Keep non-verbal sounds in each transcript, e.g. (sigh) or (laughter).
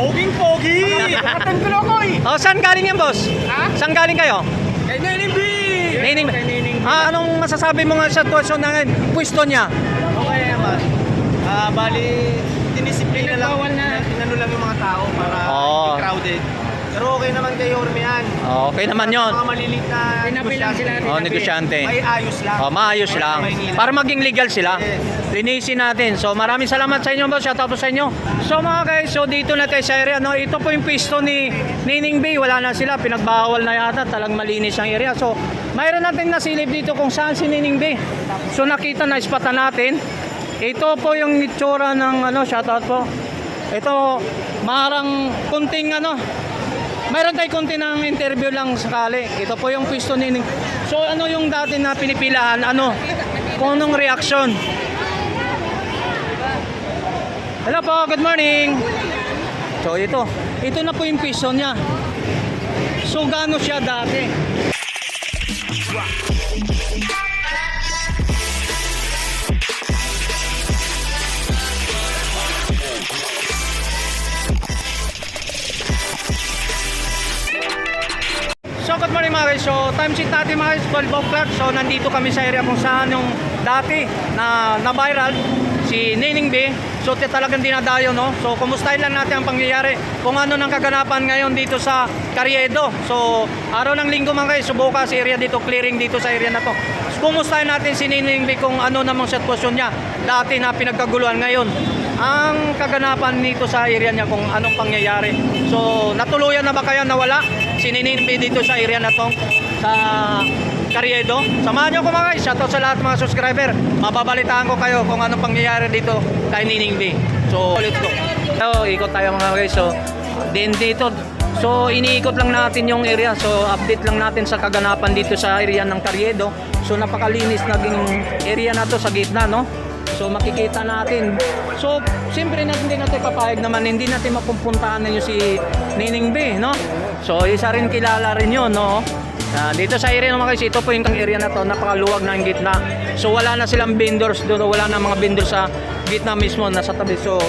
Poging pogi! Nakatan ko ko eh! Oh, saan galing yan, boss? Ha? Saan galing kayo? Kay Nening B! Nening B. Ah, anong masasabi mo nga sa sitwasyon ng pwesto niya? Okay naman. Ah, bali, dinisiplina lang. Bawal na. Tinano lang yung mga tao para hindi crowded. Pero okay naman kay Orme yan. Oh, okay naman yon. Mga maliliit na negosyante. Oh, negosyante. May ayos lang. Oh, maayos Para lang. sa Maynila. Para maging legal sila. Yes. Linisin natin. So maraming salamat sa inyo boss. Shout out po sa inyo. So mga guys, so dito na tayo sa area. No? Ito po yung pisto ni Nining Bay. Wala na sila. Pinagbawal na yata. Talang malinis ang area. So mayroon natin nasilip dito kung saan si Nining Bay. So nakita na ispatan natin. Ito po yung itsura ng ano, shout out po. Ito, marang kunting ano, Mayroon tayo konti ng interview lang sakali. Ito po yung pwesto ni. So ano yung dati na pinipilahan? Ano? Kung anong reaction? Hello po, good morning. So ito, ito na po yung pwesto niya. So gaano siya dati? Good morning mga guys. So time sheet natin mga guys, 12 o'clock. So nandito kami sa area kung saan yung dati na na-viral si Nining B. So talagang dinadayo no. So kumustahin lang natin ang pangyayari kung ano nang kaganapan ngayon dito sa Carriedo. So araw ng linggo mga guys, so bukas area dito clearing dito sa area na to. So, kumustahin natin si Nining B kung ano namang sitwasyon niya dati na pinagkaguluhan ngayon ang kaganapan nito sa area niya kung anong pangyayari. So, natuluyan na ba kaya nawala si Nining B dito sa area na to sa Carriedo? Samahan niyo ko mga guys. Shoutout sa lahat mga subscriber. Mababalitaan ko kayo kung anong pangyayari dito kay Nining B. So, let's go. So, ikot tayo mga guys. So, din dito. So, iniikot lang natin yung area. So, update lang natin sa kaganapan dito sa area ng Carriedo. So, napakalinis naging area na to sa gitna, no? So makikita natin. So siyempre na hindi natin papayag naman hindi natin mapupuntahan ninyo si Nining B, no? So isa rin kilala rin 'yon, no? Ah, dito sa area naman guys, ito po yung area na to, napakaluwag na ang gitna. So wala na silang vendors doon, wala na mga vendors sa gitna mismo, nasa tabi. So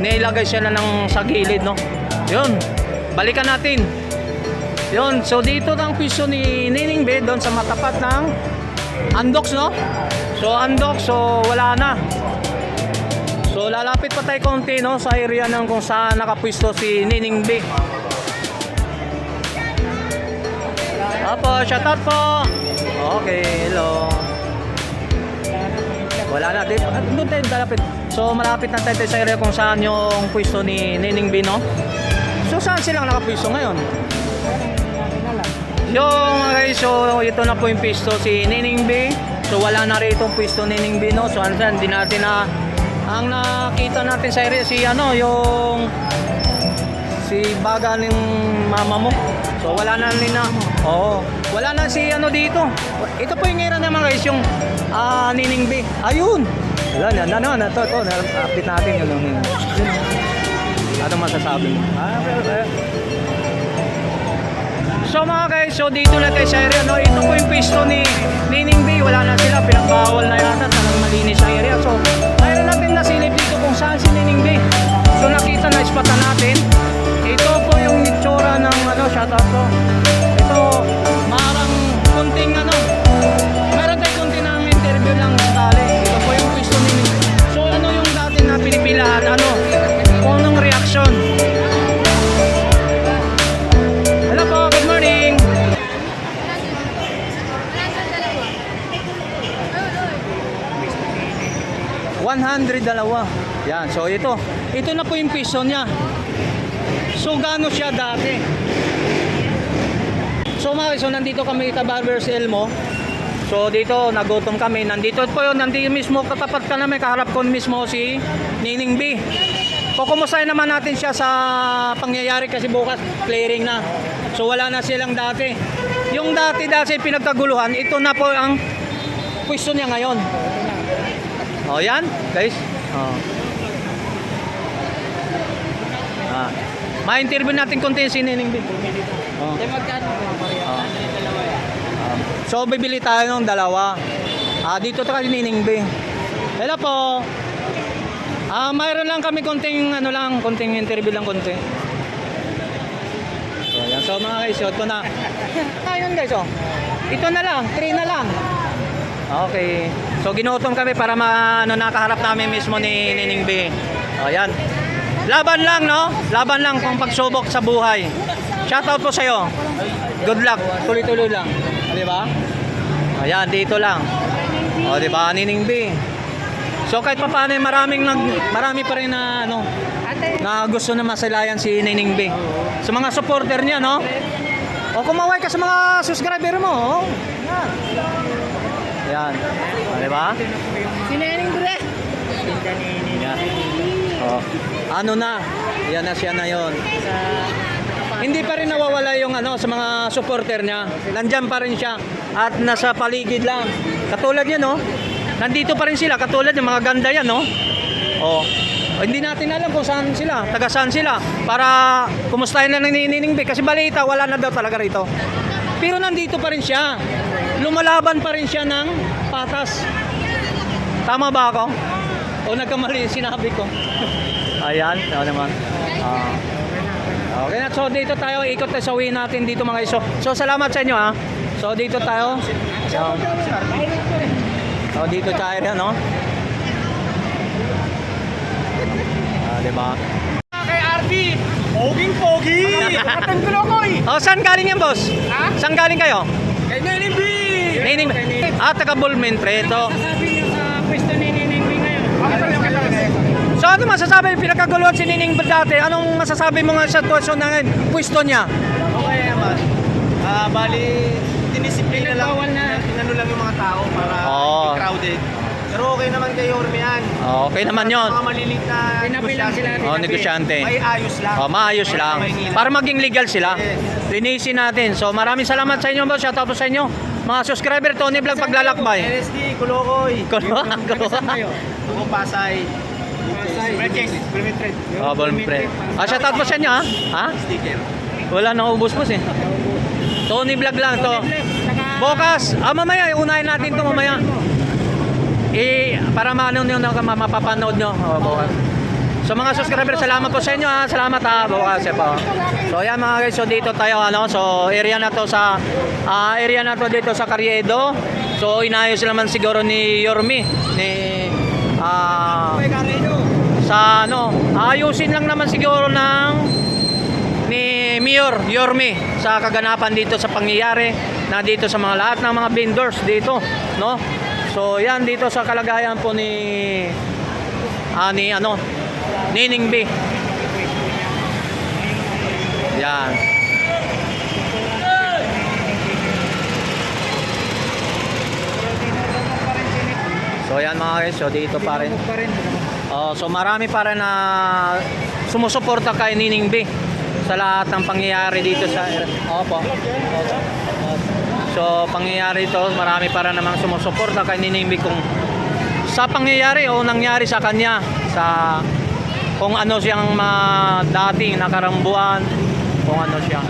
nilagay sila ng sa gilid, no? 'Yun. Balikan natin. 'Yun. So dito ang piso ni Nining B doon sa matapat ng Andox, no? So Andox, so wala na. So lalapit pa tayo konti no sa area ng kung saan nakapwisto si Nining B. Apo, shout out po. Okay, hello. Wala na. Ah, Doon tayo malapit. So malapit na tayo sa area kung saan yung pwesto ni Nining B, no? So saan silang nakapwisto ngayon? Yung mga guys, so ito na po yung pwesto si Nining B. So wala na rito pwesto ni Nining B, no? So saan, hindi natin na ang nakita natin sa area si ano, yung si baga ng mama mo. So wala na rin na. Oo. Wala na si ano dito. Ito po yung era naman guys, yung ah, Nining B. Ayun. Wala na, ano, ano, ito, ito, update natin yun. Ano masasabi mo? Ah, well, well. So mga guys, so dito tayo sa area, no? Ito po yung pisto ni Nining B. Wala na sila, dalawa. Yan, so ito. Ito na po yung piso niya. So gaano siya dati? So mga so nandito kami sa Barbers Elmo. So dito nagutom kami. Nandito po yun, nandito mismo katapat ka namin, kaharap ko mismo si Nining B. Kukumustahin naman natin siya sa pangyayari kasi bukas clearing na. So wala na silang dati. Yung dati dati pinagkaguluhan, ito na po ang pwesto niya ngayon. Oh, yan, guys. Oh. Ah. Ma-interview natin konti si Nining B. Oh. Oh. So bibili tayo ng dalawa. Ah, dito tayo Nining B. Hello po. Ah, mayroon lang kami konting ano lang, konting interview lang konti. so mga guys, so, ito na. (laughs) Ayun guys, oh. Ito na lang, 3 na lang. Okay. So ginutom kami para ma ano, nakaharap namin mismo ni Nining B. O yan. Laban lang, no? Laban lang kung pagsubok sa buhay. Shoutout po sa'yo. Good luck. Tuloy-tuloy lang. Di ba? Ayan, dito lang. O, di ba? Nining B. So kahit pa paano, maraming nag, marami pa rin na ano, na gusto na masilayan si Nining B. Sa mga supporter niya, no? O kumaway ka sa mga subscriber mo, oh. Yan. Yan. O, di ba? Sineneng bre. Yan. Oh. Ano na? Yan na siya na yon. Hindi pa rin nawawala yung ano sa mga supporter niya. Nandiyan pa rin siya at nasa paligid lang. Katulad yan, no? Nandito pa rin sila katulad yung mga ganda yan, no? Oh. O, hindi natin alam kung saan sila, taga saan sila para kumustahin na ng Nining B kasi balita wala na daw talaga rito. Pero nandito pa rin siya. Lumalaban pa rin siya ng patas. Tama ba ako? O nagkamali sinabi ko? (laughs) Ayan, ano naman. Ah. okay na, so dito tayo, ikot tayo sa uwi natin dito mga iso. So salamat sa inyo ha. So dito tayo. So, so dito tayo rin, no? Ah, di ba? Kay RD, poging pogi. (laughs) Atan ko lokoy. Oh, saan galing yan, boss? Ha? Saan galing kayo? Kay B. Nining, ah, taga Bulmentre ito. Sabi niyo sa pwesto ni Neneng B ngayon. Okay lang, okay lang. So ano masasabi, pinagkaguluhan si Nining B dati, anong masasabi mo nga sa sitwasyon na ngayon, pwesto niya? Okay naman. Ah, bali, dinisiplina lang. Bawal na. Inano lang yung mga tao para Oo. hindi crowded. Pero okay naman kay Yorme yan. Oh, okay naman yon. Mga malilit na lang sila. Oh, negosyante. May ayos lang. Oh, maayos lang. Para maging legal sila. Linisin natin. So maraming salamat sa inyo, boss. Shoutout po sa inyo. Mga subscriber, Tony Vlog Paglalakbay. LSD, Kulokoy. Kulo- Saan kayo? Ako Pasay. Pasay. Bulmetred. Oh, Bolmpre. Ah, shoutout po sa inyo, ha? Ha? Sticker. Wala nang ubos, boss, eh. Tony Vlog lang to. Bukas, ah, mamaya, unahin natin to mamaya. Eh, para maano nyo na mapapanood nyo. Oh, bukas. So mga subscriber, salamat po sa inyo ha. Salamat ha. Bukas eh po. So yan mga guys, so dito tayo ano. So area na to sa ah, area na to dito sa Carriedo. So inayos naman siguro ni Yormi ni Carreno. sa ano, ayusin lang naman siguro ng ni Mayor Yormi sa kaganapan dito sa pangyayari na dito sa mga lahat ng mga vendors dito, no? So, yan dito sa kalagayan po ni ah, ni ano, Nining B. Yan. So yan mga guys, so dito pa rin. Pa. Oh, so marami pa rin na sumusuporta kay Nining B sa lahat ng pangyayari dito sa Opo. So pangyayari ito, marami pa rin namang sumusuporta kay Nining B kung sa pangyayari o nangyari sa kanya sa kung ano siyang ma, dating nakarambuan, kung ano siya.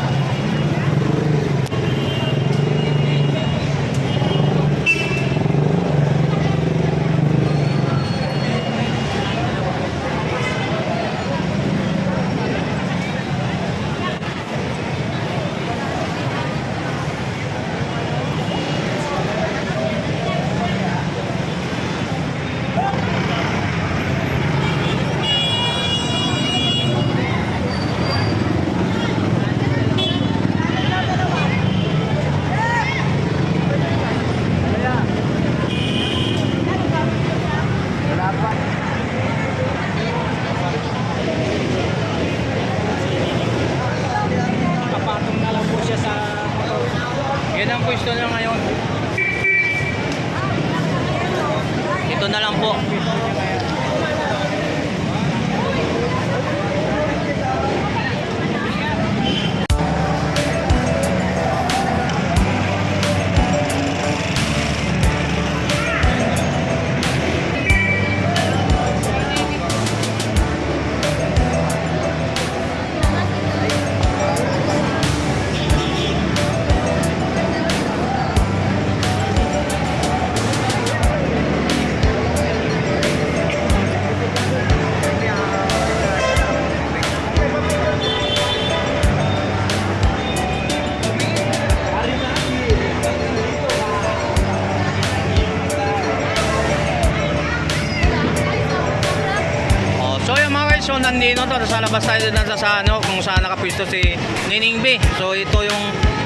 Nandito to sa labas tayo na sa ano kung saan nakapwesto si Nining B. So ito yung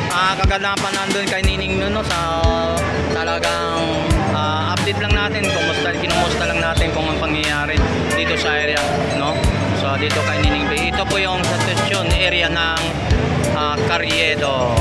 ah, kaganapan nandun kay Nining B no sa talagang ah, update lang natin kumusta kinumusta lang natin kung ang pangyayari dito sa area no. So dito kay Nining B. Ito po yung sa station area ng ah, Carriedo.